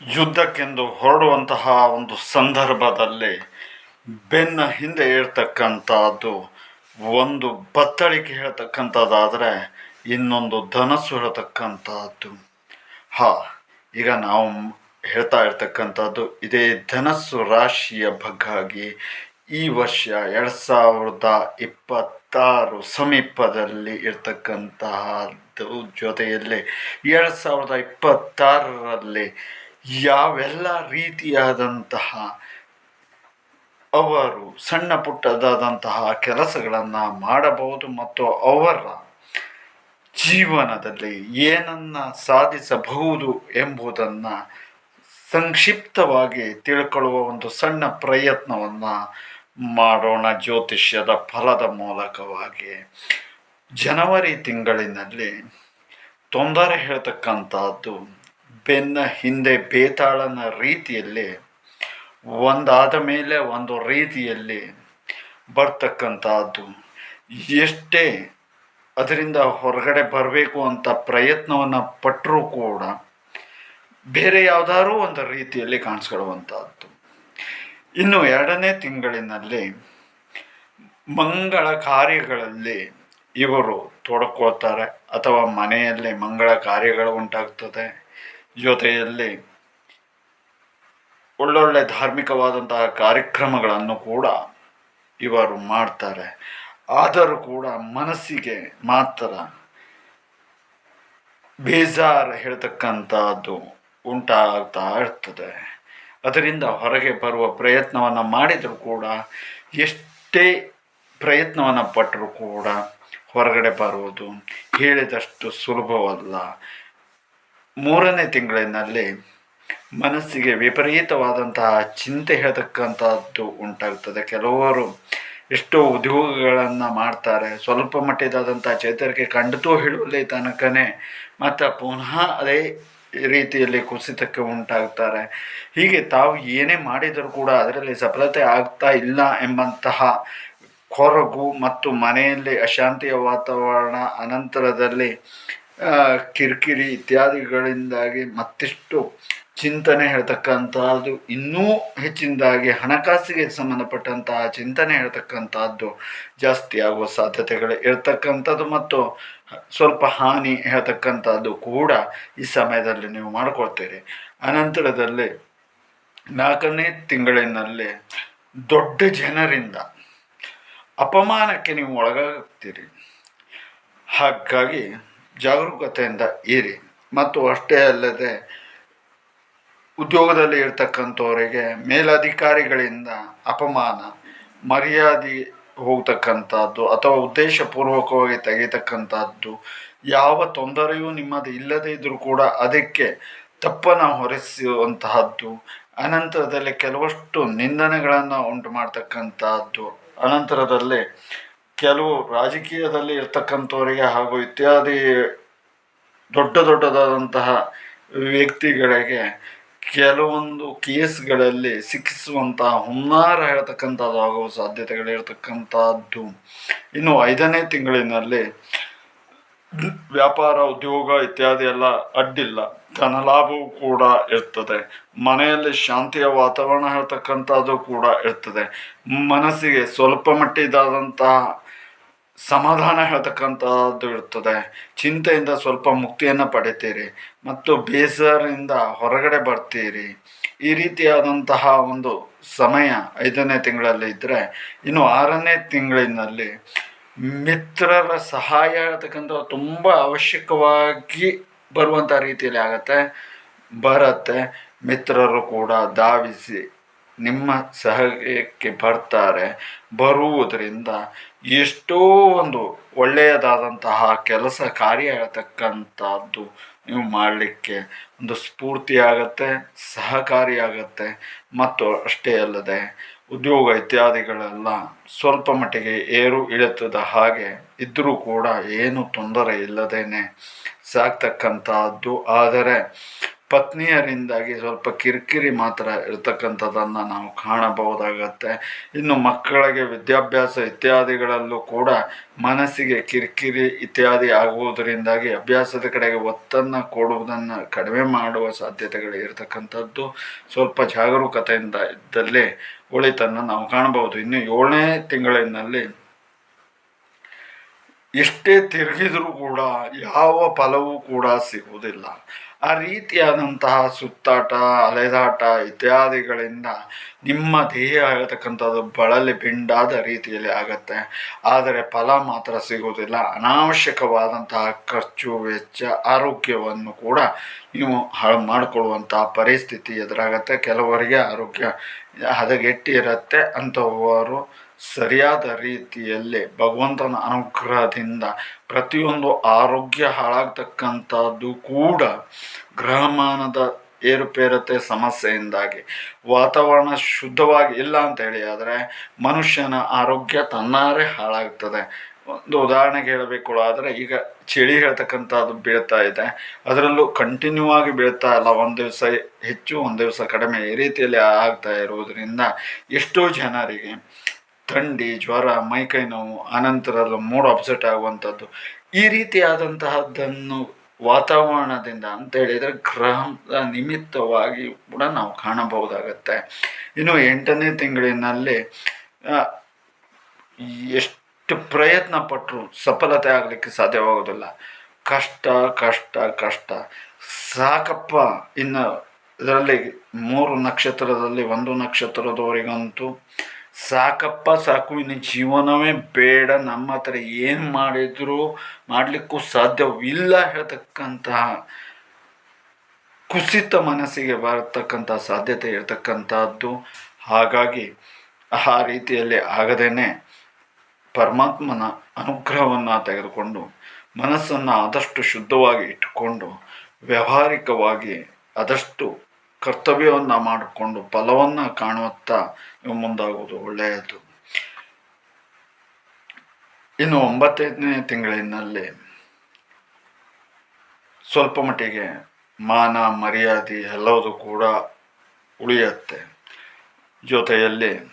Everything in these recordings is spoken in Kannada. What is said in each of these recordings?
ಯುದ್ಧಕ್ಕೆಂದು ಹೊರಡುವಂತಹ ಒಂದು ಸಂದರ್ಭದಲ್ಲಿ ಬೆನ್ನ ಹಿಂದೆ ಇರ್ತಕ್ಕಂಥದ್ದು ಒಂದು ಬತ್ತಳಿಕೆ ಹೇಳ್ತಕ್ಕಂಥದ್ದಾದರೆ ಇನ್ನೊಂದು ಧನಸ್ಸು ಹೇಳ್ತಕ್ಕಂಥದ್ದು. ಹಾ, ಈಗ ನಾವು ಹೇಳ್ತಾ ಇರ್ತಕ್ಕಂಥದ್ದು ಇದೇ ಧನಸ್ಸು ರಾಶಿಯ ಬಗ್ಗಾಗಿ ಈ ವರ್ಷ ಎರಡು ಸಾವಿರದ ಇಪ್ಪತ್ತಾರು ಸಮೀಪದಲ್ಲಿ ಇರ್ತಕ್ಕಂತಹದ್ದು ಜೊತೆಯಲ್ಲಿ ಎರಡು ಸಾವಿರದ ಇಪ್ಪತ್ತಾರರಲ್ಲಿ ಯಾವೆಲ್ಲ ರೀತಿಯಾದಂತಹ ಅವರು ಸಣ್ಣ ಪುಟ್ಟದಾದಂತಹ ಕೆಲಸಗಳನ್ನು ಮಾಡಬಹುದು ಮತ್ತು ಅವರ ಜೀವನದಲ್ಲಿ ಏನನ್ನ ಸಾಧಿಸಬಹುದು ಎಂಬುದನ್ನು ಸಂಕ್ಷಿಪ್ತವಾಗಿ ತಿಳ್ಕೊಳ್ಳುವ ಒಂದು ಸಣ್ಣ ಪ್ರಯತ್ನವನ್ನು ಮಾಡೋಣ ಜ್ಯೋತಿಷ್ಯದ ಫಲದ ಮೂಲಕವಾಗಿ. ಜನವರಿ ತಿಂಗಳಿನಲ್ಲಿ ತೊಂದರೆ ಹೇಳ್ತಕ್ಕಂಥದ್ದು ಬೆನ್ನ ಹಿಂದೆ ಬೇತಾಳನ ರೀತಿಯಲ್ಲಿ, ಒಂದಾದ ಮೇಲೆ ಒಂದು ರೀತಿಯಲ್ಲಿ ಬರ್ತಕ್ಕಂಥದ್ದು. ಎಷ್ಟೇ ಅದರಿಂದ ಹೊರಗಡೆ ಬರಬೇಕು ಅಂತ ಪ್ರಯತ್ನವನ್ನು ಪಟ್ಟರೂ ಕೂಡ ಬೇರೆ ಯಾವುದಾದ್ರೂ ಒಂದು ರೀತಿಯಲ್ಲಿ ಕಾಣಿಸ್ಕೊಳ್ಳುವಂಥದ್ದು. ಇನ್ನು ಎರಡನೇ ತಿಂಗಳಿನಲ್ಲಿ ಮಂಗಳ ಕಾರ್ಯಗಳಲ್ಲಿ ಇವರು ತೊಡಕೋತಾರೆ ಅಥವಾ ಮನೆಯಲ್ಲಿ ಮಂಗಳ ಕಾರ್ಯಗಳು ಉಂಟಾಗ್ತದೆ. ಜೊತೆಯಲ್ಲಿ ಒಳ್ಳೊಳ್ಳೆ ಧಾರ್ಮಿಕವಾದಂತಹ ಕಾರ್ಯಕ್ರಮಗಳನ್ನು ಕೂಡ ಇವರು ಮಾಡ್ತಾರೆ. ಆದರೂ ಕೂಡ ಮನಸ್ಸಿಗೆ ಮಾತ್ರ ಬೇಜಾರ್ ಹೇಳ್ತಕ್ಕಂಥದ್ದು ಉಂಟಾಗ್ತಾ ಇರ್ತದೆ. ಅದರಿಂದ ಹೊರಗೆ ಬರುವ ಪ್ರಯತ್ನವನ್ನು ಮಾಡಿದರೂ ಕೂಡ, ಎಷ್ಟೇ ಪ್ರಯತ್ನವನ್ನು ಪಟ್ಟರೂ ಕೂಡ ಹೊರಗಡೆ ಬರುವುದು ಹೇಳಿದಷ್ಟು ಸುಲಭವಲ್ಲ. ಮೂರನೇ ತಿಂಗಳಿನಲ್ಲಿ ಮನಸ್ಸಿಗೆ ವಿಪರೀತವಾದಂತಹ ಚಿಂತೆ ಹೇಳ್ತಕ್ಕಂಥದ್ದು ಉಂಟಾಗ್ತದೆ. ಕೆಲವರು ಎಷ್ಟೋ ಉದ್ಯೋಗಗಳನ್ನು ಮಾಡ್ತಾರೆ. ಸ್ವಲ್ಪ ಮಟ್ಟಿದಾದಂಥ ಚೇತರಿಕೆ ಕಂಡಿತು ಹೇಳುವಲ್ಲಿ ತನಕನೇ, ಮತ್ತು ಪುನಃ ಅದೇ ರೀತಿಯಲ್ಲಿ ಕುಸಿತಕ್ಕೆ ಉಂಟಾಗ್ತಾರೆ. ಹೀಗೆ ತಾವು ಏನೇ ಮಾಡಿದರೂ ಕೂಡ ಅದರಲ್ಲಿ ಸಫಲತೆ ಆಗ್ತಾ ಇಲ್ಲ ಎಂಬಂತಹ ಕೊರಗು ಮತ್ತು ಮನೆಯಲ್ಲಿ ಅಶಾಂತಿಯ ವಾತಾವರಣ ಅನಂತರದಲ್ಲಿ ಕಿರಿಕಿರಿ ಇತ್ಯಾದಿಗಳಿಂದಾಗಿ ಮತ್ತಿಷ್ಟು ಚಿಂತನೆ ಹೇಳ್ತಕ್ಕಂಥದ್ದು, ಇನ್ನೂ ಹೆಚ್ಚಿನದಾಗಿ ಹಣಕಾಸಿಗೆ ಸಂಬಂಧಪಟ್ಟಂತಹ ಚಿಂತನೆ ಹೇಳ್ತಕ್ಕಂಥದ್ದು ಜಾಸ್ತಿ ಆಗುವ ಸಾಧ್ಯತೆಗಳು ಇರ್ತಕ್ಕಂಥದ್ದು ಮತ್ತು ಸ್ವಲ್ಪ ಹಾನಿ ಹೇಳ್ತಕ್ಕಂಥದ್ದು ಕೂಡ ಈ ಸಮಯದಲ್ಲಿ ನೀವು ಮಾಡ್ಕೊಳ್ತೀರಿ. ಅನಂತರದಲ್ಲಿ ನಾಲ್ಕನೇ ತಿಂಗಳಿನಲ್ಲಿ ದೊಡ್ಡ ಜನರಿಂದ ಅಪಮಾನಕ್ಕೆ ನೀವು ಒಳಗಾಗ್ತೀರಿ. ಹಾಗಾಗಿ ಜಾಗರೂಕತೆಯಿಂದ ಇರಿ. ಮತ್ತು ಅಷ್ಟೇ ಅಲ್ಲದೆ ಉದ್ಯೋಗದಲ್ಲಿ ಇರ್ತಕ್ಕಂಥವರಿಗೆ ಮೇಲಧಿಕಾರಿಗಳಿಂದ ಅಪಮಾನ, ಮರ್ಯಾದೆ ಹೋಗ್ತಕ್ಕಂಥದ್ದು ಅಥವಾ ಉದ್ದೇಶಪೂರ್ವಕವಾಗಿ ತೆಗೆಯತಕ್ಕಂಥದ್ದು ಯಾವ ತೊಂದರೆಯೂ ನಿಮ್ಮದು ಇಲ್ಲದೇ ಇದ್ದರೂ ಕೂಡ ಅದಕ್ಕೆ ತಪ್ಪನ್ನು ಹೊರಿಸುವಂತಹದ್ದು, ಅನಂತರದಲ್ಲಿ ಕೆಲವಷ್ಟು ನಿಂದನೆಗಳನ್ನು ಉಂಟು ಮಾಡ್ತಕ್ಕಂಥದ್ದು ಅನಂತರದಲ್ಲಿ ಕೆಲವು ರಾಜಕೀಯದಲ್ಲಿ ಇರ್ತಕ್ಕಂಥವರಿಗೆ ಹಾಗೂ ಇತ್ಯಾದಿ ದೊಡ್ಡ ದೊಡ್ಡದಾದಂತಹ ವ್ಯಕ್ತಿಗಳಿಗೆ ಕೆಲವೊಂದು ಕೇಸ್ಗಳಲ್ಲಿ ಸಿಕ್ಕಿಸುವಂತಹ ಹುನ್ನಾರ ಹೇಳ್ತಕ್ಕಂಥದ್ದು ಆಗುವ ಸಾಧ್ಯತೆಗಳಿರ್ತಕ್ಕಂಥದ್ದು ಇನ್ನು ಐದನೇ ತಿಂಗಳಿನಲ್ಲಿ ವ್ಯಾಪಾರ, ಉದ್ಯೋಗ ಇತ್ಯಾದಿ ಎಲ್ಲ ಅಡ್ಡಿಲ್ಲ. ಧನ ಲಾಭವೂ ಕೂಡ ಇರ್ತದೆ. ಮನೆಯಲ್ಲಿ ಶಾಂತಿಯ ವಾತಾವರಣ ಹೇಳ್ತಕ್ಕಂಥದ್ದು ಕೂಡ ಇರ್ತದೆ. ಮನಸ್ಸಿಗೆ ಸ್ವಲ್ಪ ಮಟ್ಟಿದಾದಂತಹ ಸಮಾಧಾನ ಹೇಳ್ತಕ್ಕಂಥದ್ದು ಇರ್ತದೆ. ಚಿಂತೆಯಿಂದ ಸ್ವಲ್ಪ ಮುಕ್ತಿಯನ್ನು ಪಡಿತೀರಿ. ಮತ್ತು ಬೇಸರಿಂದ ಹೊರಗಡೆ ಬರ್ತೀರಿ. ಈ ರೀತಿಯಾದಂತಹ ಒಂದು ಸಮಯ ಐದನೇ ತಿಂಗಳಲ್ಲಿ ಇದ್ದರೆ ಇನ್ನು ಆರನೇ ತಿಂಗಳಿನಲ್ಲಿ ಮಿತ್ರರ ಸಹಾಯ ಹೇಳ್ತಕ್ಕಂಥ ತುಂಬ ಅವಶ್ಯಕವಾಗಿ ಬರುವಂಥ ರೀತಿಯಲ್ಲಿ ಆಗತ್ತೆ. ಬರುತ್ತೆ. ಮಿತ್ರರು ಕೂಡ ಧಾವಿಸಿ ನಿಮ್ಮ ಸಹಾಯಕ್ಕೆ ಬರ್ತಾರೆ, ಬರುವುದರಿಂದ ಎಷ್ಟೋ ಒಂದು ಒಳ್ಳೆಯದಾದಂತಹ ಕೆಲಸ ಕಾರ್ಯ ಹೇಳ್ತಕ್ಕಂಥದ್ದು ನೀವು ಮಾಡಲಿಕ್ಕೆ ಒಂದು ಸ್ಫೂರ್ತಿಯಾಗತ್ತೆ, ಸಹಕಾರಿಯಾಗತ್ತೆ. ಮತ್ತು ಅಷ್ಟೇ ಅಲ್ಲದೆ ಉದ್ಯೋಗ ಇತ್ಯಾದಿಗಳೆಲ್ಲ ಸ್ವಲ್ಪ ಮಟ್ಟಿಗೆ ಏರು ಇಳಿತದ ಹಾಗೆ ಇದ್ದರೂ ಕೂಡ ಏನು ತೊಂದರೆ ಇಲ್ಲದೇನೆ ಸಾಕ್ತಕ್ಕಂಥದ್ದು ಆದರೆ ಪತ್ನಿಯರಿಂದಾಗಿ ಸ್ವಲ್ಪ ಕಿರಿಕಿರಿ ಮಾತ್ರ ಇರ್ತಕ್ಕಂಥದ್ದನ್ನು ನಾವು ಕಾಣಬಹುದಾಗತ್ತೆ. ಇನ್ನು ಮಕ್ಕಳಿಗೆ ವಿದ್ಯಾಭ್ಯಾಸ ಇತ್ಯಾದಿಗಳಲ್ಲೂ ಕೂಡ ಮನಸ್ಸಿಗೆ ಕಿರಿಕಿರಿ ಇತ್ಯಾದಿ ಆಗುವುದರಿಂದಾಗಿ ಅಭ್ಯಾಸದ ಕಡೆಗೆ ಒತ್ತನ್ನು ಕೊಡುವುದನ್ನು ಕಡಿಮೆ ಮಾಡುವ ಸಾಧ್ಯತೆಗಳು ಇರತಕ್ಕಂಥದ್ದು. ಸ್ವಲ್ಪ ಜಾಗರೂಕತೆಯಿಂದ ಇದ್ದಲ್ಲಿ ಒಳಿತನ್ನು ನಾವು ಕಾಣಬಹುದು. ಇನ್ನು ಏಳನೇ ತಿಂಗಳಿನಲ್ಲಿ ಎಷ್ಟೇ ತಿರುಗಿದರೂ ಕೂಡ ಯಾವ ಫಲವೂ ಕೂಡ ಸಿಗುವುದಿಲ್ಲ. ಆ ರೀತಿಯಾದಂತಹ ಸುತ್ತಾಟ, ಅಲೆದಾಟ ಇತ್ಯಾದಿಗಳಿಂದ ನಿಮ್ಮ ದೇಹ ಆಗತಕ್ಕಂಥದ್ದು ಬಳಲಿ ಬೆಂಡಾದ ರೀತಿಯಲ್ಲಿ ಆಗತ್ತೆ. ಆದರೆ ಫಲ ಮಾತ್ರ ಸಿಗುವುದಿಲ್ಲ. ಅನಾವಶ್ಯಕವಾದಂತಹ ಖರ್ಚು, ವೆಚ್ಚ, ಆರೋಗ್ಯವನ್ನು ಕೂಡ ನೀವು ಹಾಳು ಮಾಡಿಕೊಳ್ಳುವಂತಹ ಪರಿಸ್ಥಿತಿ ಎದುರಾಗತ್ತೆ. ಕೆಲವರಿಗೆ ಆರೋಗ್ಯ ಹದಗೆಟ್ಟಿರುತ್ತೆ. ಅಂಥವರು ಸರಿಯಾದ ರೀತಿಯಲ್ಲಿ ಭಗವಂತನ ಅನುಗ್ರಹದಿಂದ ಪ್ರತಿಯೊಂದು ಆರೋಗ್ಯ ಹಾಳಾಗ್ತಕ್ಕಂಥದ್ದು ಕೂಡ ಗ್ರಹಮಾನದ ಏರುಪೇರತೆ ಸಮಸ್ಯೆಯಿಂದಾಗಿ. ವಾತಾವರಣ ಶುದ್ಧವಾಗಿ ಇಲ್ಲ ಅಂತ ಹೇಳಿ ಆದರೆ ಮನುಷ್ಯನ ಆರೋಗ್ಯ ತನ್ನಾರೇ ಹಾಳಾಗ್ತದೆ. ಒಂದು ಉದಾಹರಣೆಗೆ ಹೇಳಬೇಕು ಆದರೆ ಈಗ ಚಳಿ ಹೇಳ್ತಕ್ಕಂಥದ್ದು ಬೀಳ್ತಾ ಇದೆ. ಅದರಲ್ಲೂ ಕಂಟಿನ್ಯೂ ಆಗಿ ಬೀಳ್ತಾ ಇಲ್ಲ. ಒಂದು ದಿವಸ ಹೆಚ್ಚು, ಒಂದು ದಿವಸ ಕಡಿಮೆ ಈ ರೀತಿಯಲ್ಲಿ ಆಗ್ತಾ ಇರುವುದರಿಂದ ಎಷ್ಟೋ ಜನರಿಗೆ ಥಂಡಿ, ಜ್ವರ, ಮೈಕೈ ನೋವು ಅನಂತರದ ಮೂಡ್ ಅಪ್ಸೆಟ್ ಆಗುವಂಥದ್ದು. ಈ ರೀತಿಯಾದಂತಹದ್ದನ್ನು ವಾತಾವರಣದಿಂದ ಅಂತ ಹೇಳಿದರೆ ಗ್ರಹದ ನಿಮಿತ್ತವಾಗಿ ಕೂಡ ನಾವು ಕಾಣಬಹುದಾಗತ್ತೆ. ಇನ್ನು ಎಂಟನೇ ತಿಂಗಳಿನಲ್ಲಿ ಎಷ್ಟು ಪ್ರಯತ್ನ ಪಟ್ಟರು ಸಫಲತೆ ಆಗಲಿಕ್ಕೆ ಸಾಧ್ಯವಾಗೋದಿಲ್ಲ. ಕಷ್ಟ ಕಷ್ಟ ಕಷ್ಟ. ಸಾಕಪ್ಪ, ಇನ್ನು ಇದರಲ್ಲಿ ಮೂರು ನಕ್ಷತ್ರದಲ್ಲಿ ಒಂದು ನಕ್ಷತ್ರದವರಿಗಂತೂ ಸಾಕಪ್ಪ ಸಾಕು ಇನ್ನು ಜೀವನವೇ ಬೇಡ. ನಮ್ಮ ಹತ್ರ ಏನು ಮಾಡಿದರೂ ಮಾಡಲಿಕ್ಕೂ ಸಾಧ್ಯವಿಲ್ಲ ಹೇಳ್ತಕ್ಕಂತಹ ಕುಸಿತ ಮನಸ್ಸಿಗೆ ಬರತಕ್ಕಂಥ ಸಾಧ್ಯತೆ ಇರತಕ್ಕಂಥದ್ದು. ಹಾಗಾಗಿ ಆ ರೀತಿಯಲ್ಲಿ ಆಗದೇನೆ ಪರಮಾತ್ಮನ ಅನುಗ್ರಹವನ್ನು ತೆಗೆದುಕೊಂಡು ಮನಸ್ಸನ್ನು ಆದಷ್ಟು ಶುದ್ಧವಾಗಿ ಇಟ್ಟುಕೊಂಡು ವ್ಯಾವಹಾರಿಕವಾಗಿ ಆದಷ್ಟು ಕರ್ತವ್ಯವನ್ನು ಮಾಡಿಕೊಂಡು ಫಲವನ್ನು ಕಾಣುವತ್ತ ನೀವು ಮುಂದಾಗುವುದು, ಒಳ್ಳೆಯದು. ಇನ್ನು ಒಂಬತ್ತನೇ ತಿಂಗಳಿನಲ್ಲಿ ಸ್ವಲ್ಪ ಮಟ್ಟಿಗೆ ಮಾನ, ಮರ್ಯಾದೆ ಎಲ್ಲವೂ ಕೂಡ ಉಳಿಯುತ್ತೆ. ಜೊತೆಯಲ್ಲಿ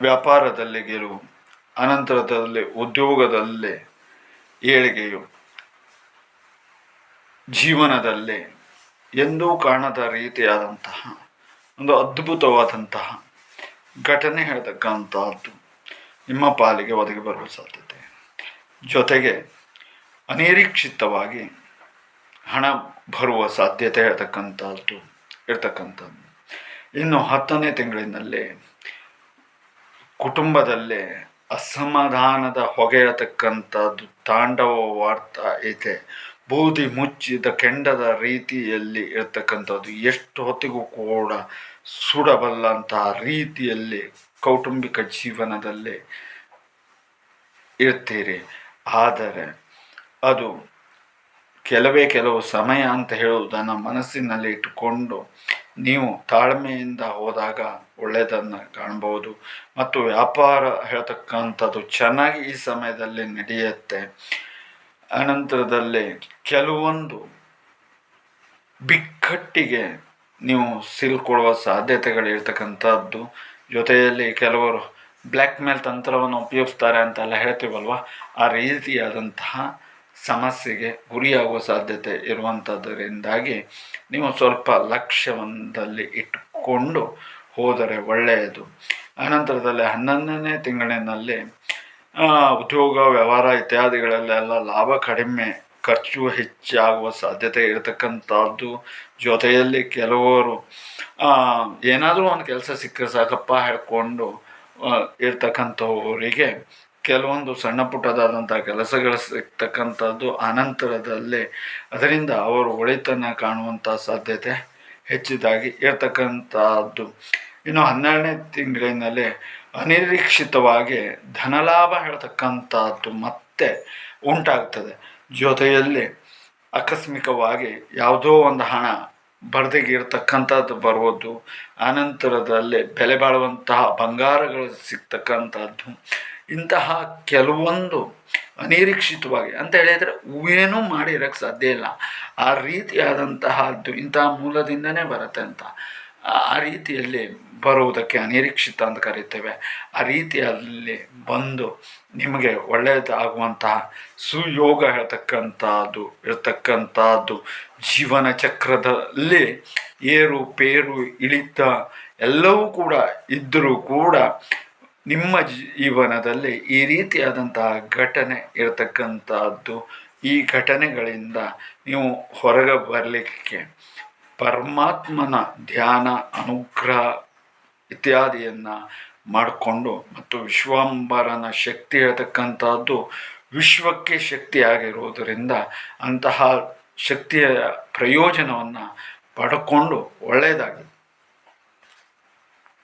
ವ್ಯಾಪಾರದಲ್ಲಿ ಗೆಲುವು, ಅನಂತರದಲ್ಲಿ ಉದ್ಯೋಗದಲ್ಲಿ ಏಳಿಗೆಯು, ಜೀವನದಲ್ಲಿ ಎಂದೂ ಕಾಣದ ರೀತಿಯಾದಂತಹ ಒಂದು ಅದ್ಭುತವಾದಂತಹ ಘಟನೆ ಹೇಳ್ತಕ್ಕಂಥದ್ದು ನಿಮ್ಮ ಪಾಲಿಗೆ ಒದಗಿ ಬರುವ ಸಾಧ್ಯತೆ. ಜೊತೆಗೆ ಅನಿರೀಕ್ಷಿತವಾಗಿ ಹಣ ಬರುವ ಸಾಧ್ಯತೆ ಇರತಕ್ಕಂಥದ್ದು ಇರ್ತಕ್ಕಂಥದ್ದು. ಇನ್ನು ಹತ್ತನೇ ತಿಂಗಳಿನಲ್ಲಿ ಕುಟುಂಬದಲ್ಲೇ ಅಸಮಾಧಾನದ ಹೊಗೆ ಇರತಕ್ಕಂಥದ್ದು ತಾಂಡವವಾಡ್ತಾ ಐತೆ. ಬೂದಿ ಮುಚ್ಚಿದ ಕೆಂಡದ ರೀತಿಯಲ್ಲಿ ಇರತಕ್ಕಂಥದ್ದು. ಎಷ್ಟು ಹೊತ್ತಿಗೂ ಕೂಡ ಸುಡಬಲ್ಲಂತಹ ರೀತಿಯಲ್ಲಿ ಕೌಟುಂಬಿಕ ಜೀವನದಲ್ಲಿ ಇರ್ತೀರಿ. ಆದರೆ ಅದು ಕೆಲವೇ ಕೆಲವು ಸಮಯ ಅಂತ ಹೇಳುವುದನ್ನು ಮನಸ್ಸಿನಲ್ಲಿ ಇಟ್ಟುಕೊಂಡು ನೀವು ತಾಳ್ಮೆಯಿಂದ ಹೋದಾಗ ಒಳ್ಳೆಯದನ್ನು ಕಾಣ್ಬೋದು ಮತ್ತು ವ್ಯಾಪಾರ ಹೇಳ್ತಕ್ಕಂಥದ್ದು ಚೆನ್ನಾಗಿ ಈ ಸಮಯದಲ್ಲಿ ನಡೆಯುತ್ತೆ. ಅನಂತರದಲ್ಲಿ ಕೆಲವೊಂದು ಬಿಕ್ಕಟ್ಟಿಗೆ ನೀವು ಸಿಲ್ಕೊಳ್ಳುವ ಸಾಧ್ಯತೆಗಳಿರ್ತಕ್ಕಂಥದ್ದು ಜೊತೆಯಲ್ಲಿ ಕೆಲವರು ಬ್ಲ್ಯಾಕ್ ಮೇಲ್ ತಂತ್ರವನ್ನು ಉಪಯೋಗಿಸ್ತಾರೆ ಅಂತೆಲ್ಲ ಹೇಳ್ತೀವಲ್ವ? ಆ ರೀತಿಯಾದಂತಹ ಸಮಸ್ಯೆಗೆ ಗುರಿಯಾಗುವ ಸಾಧ್ಯತೆ ಇರುವಂಥದ್ದರಿಂದಾಗಿ ನೀವು ಸ್ವಲ್ಪ ಲಕ್ಷ್ಯವೊಂದಲ್ಲಿ ಇಟ್ಟುಕೊಂಡು ಹೋದರೆ ಒಳ್ಳೆಯದು. ಅನಂತರದಲ್ಲಿ ಹನ್ನೊಂದನೇ ತಿಂಗಳಿನಲ್ಲಿ ಉದ್ಯೋಗ ವ್ಯವಹಾರ ಇತ್ಯಾದಿಗಳಲ್ಲೆಲ್ಲ ಲಾಭ ಕಡಿಮೆ, ಖರ್ಚು ಹೆಚ್ಚಾಗುವ ಸಾಧ್ಯತೆ ಇರತಕ್ಕಂಥದ್ದು ಜೊತೆಯಲ್ಲಿ ಕೆಲವರು ಏನಾದರೂ ಒಂದು ಕೆಲಸ ಸಿಕ್ಕರೆ ಸಾಕಪ್ಪ ಹೇಳ್ಕೊಂಡು ಇರ್ತಕ್ಕಂಥವರಿಗೆ ಕೆಲವೊಂದು ಸಣ್ಣ ಪುಟ್ಟದಾದಂಥ ಕೆಲಸಗಳು ಸಿಗ್ತಕ್ಕಂಥದ್ದು ಅನಂತರದಲ್ಲಿ ಅದರಿಂದ ಅವರು ಒಳಿತನ್ನು ಕಾಣುವಂಥ ಸಾಧ್ಯತೆ ಹೆಚ್ಚಿದಾಗಿ ಇರ್ತಕ್ಕಂಥದ್ದು. ಇನ್ನು ಹನ್ನೆರಡನೇ ತಿಂಗಳಿನಲ್ಲಿ ಅನಿರೀಕ್ಷಿತವಾಗಿ ಧನಲಾಭ ಹೇಳ್ತಕ್ಕಂಥದ್ದು ಮತ್ತೆ ಉಂಟಾಗ್ತದೆ. ಜೊತೆಯಲ್ಲಿ ಆಕಸ್ಮಿಕವಾಗಿ ಯಾವುದೋ ಒಂದು ಹಣ ಬರ್ದಿಗೆ ಇರ್ತಕ್ಕಂಥದ್ದು ಬರುವುದು ಅನಂತರದಲ್ಲಿ ಬೆಲೆ ಬಾಳುವಂತಹ ಬಂಗಾರಗಳು ಸಿಗ್ತಕ್ಕಂಥದ್ದು, ಇಂತಹ ಕೆಲವೊಂದು ಅನಿರೀಕ್ಷಿತವಾಗಿ ಅಂತ ಹೇಳಿದರೆ ಏನೂ ಮಾಡಿರೋಕ್ಕೆ ಸಾಧ್ಯ ಇಲ್ಲ. ಆ ರೀತಿಯಾದಂತಹದ್ದು ಇಂತಹ ಮೂಲದಿಂದನೇ ಬರುತ್ತೆ ಅಂತ. ಆ ರೀತಿಯಲ್ಲಿ ಬರುವುದಕ್ಕೆ ಅನಿರೀಕ್ಷಿತ ಅಂತ ಕರೀತೇವೆ ಆ ರೀತಿಯಲ್ಲಿ ಬಂದು ನಿಮಗೆ ಒಳ್ಳೆಯದಾಗುವಂತಹ ಸುಯೋಗ ಹೇಳ್ತಕ್ಕಂಥದ್ದು, ಇರತಕ್ಕಂಥದ್ದು ಜೀವನ ಚಕ್ರದಲ್ಲಿ ಏರು, ಪೇರು, ಇಳಿತ ಎಲ್ಲವೂ ಕೂಡ ಇದ್ದರೂ ಕೂಡ ನಿಮ್ಮ ಜೀವನದಲ್ಲಿ ಈ ರೀತಿಯಾದಂತಹ ಘಟನೆ ಇರತಕ್ಕಂಥದ್ದು ಈ ಘಟನೆಗಳಿಂದ ನೀವು ಹೊರಗೆ ಬರಲಿಕ್ಕೆ ಪರಮಾತ್ಮನ ಧ್ಯಾನ, ಅನುಗ್ರಹ ಇತ್ಯಾದಿಯನ್ನು ಮಾಡಿಕೊಂಡು ಮತ್ತು ವಿಶ್ವಾಂಬರನ ಶಕ್ತಿ ಇರತಕ್ಕಂಥದ್ದು ವಿಶ್ವಕ್ಕೆ ಶಕ್ತಿಯಾಗಿರುವುದರಿಂದ ಅಂತಹ ಶಕ್ತಿಯ ಪ್ರಯೋಜನವನ್ನು ಪಡ್ಕೊಂಡು ಒಳ್ಳೆಯದಾಗಿ